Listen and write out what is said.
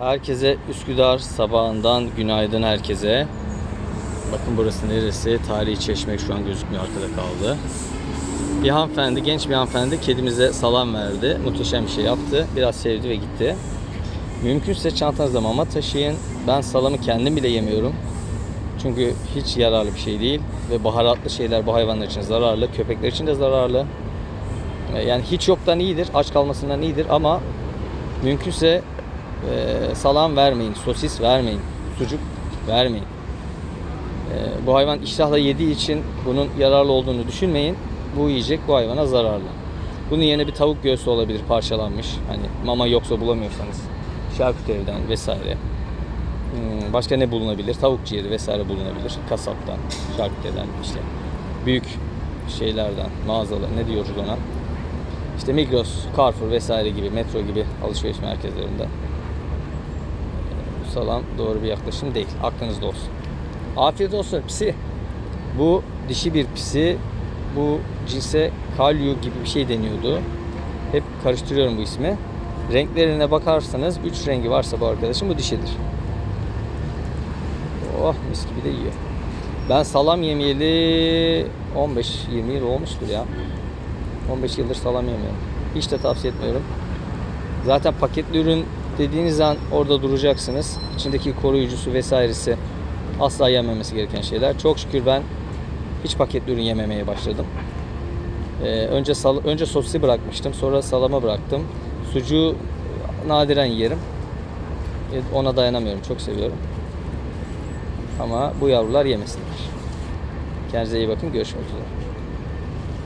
Herkese Üsküdar sabahından günaydın herkese. Bakın burası neresi? Tarihi çeşme şu an gözükmüyor arkada kaldı. Bir hanımefendi, genç bir hanımefendi kedimize salam verdi. Muhteşem bir şey yaptı. Biraz sevdi ve gitti. Mümkünse çantanızda mama taşıyın. Ben salamı kendim bile yemiyorum. Çünkü hiç yararlı bir şey değil. Ve baharatlı şeyler bu hayvanlar için zararlı. Köpekler için de zararlı. Yani hiç yoktan iyidir. Aç kalmasından iyidir ama mümkünse e, salam vermeyin, sosis vermeyin, sucuk vermeyin. E, bu hayvan iştahla yediği için bunun yararlı olduğunu düşünmeyin. Bu yiyecek bu hayvana zararlı. Bunun yerine bir tavuk göğsü olabilir parçalanmış. Hani mama yoksa bulamıyorsanız şarküteriden vesaire. Hmm, Başka ne bulunabilir? Tavuk ciğeri vesaire bulunabilir. Kasaptan, şarküteriden işte büyük şeylerden, mağazalar ne diyoruz ona? İşte Migros, Carrefour vesaire gibi, metro gibi alışveriş merkezlerinde. Salam doğru bir yaklaşım değil. Aklınızda olsun. Afiyet olsun pisi. Bu dişi bir pisi. Bu cinse kalyu gibi bir şey deniyordu. Hep karıştırıyorum bu ismi. Renklerine bakarsanız 3 rengi varsa bu arkadaşım bu dişidir. Oh mis gibi de yiyor. Ben salam yemeyeli 15-20 yıl olmuştur ya. 15 yıldır salam yemiyorum. Hiç de tavsiye etmiyorum. Zaten paketli ürün dediğiniz an orada duracaksınız. İçindeki koruyucusu vesairesi asla yenmemesi gereken şeyler. Çok şükür ben hiç paketli ürün yememeye başladım. Ee, önce sal önce sosisi bırakmıştım. Sonra salama bıraktım. Sucuğu nadiren yerim. E, Ona dayanamıyorum. Çok seviyorum. Ama bu yavrular yemesinler. Kendinize iyi bakın. Görüşmek üzere.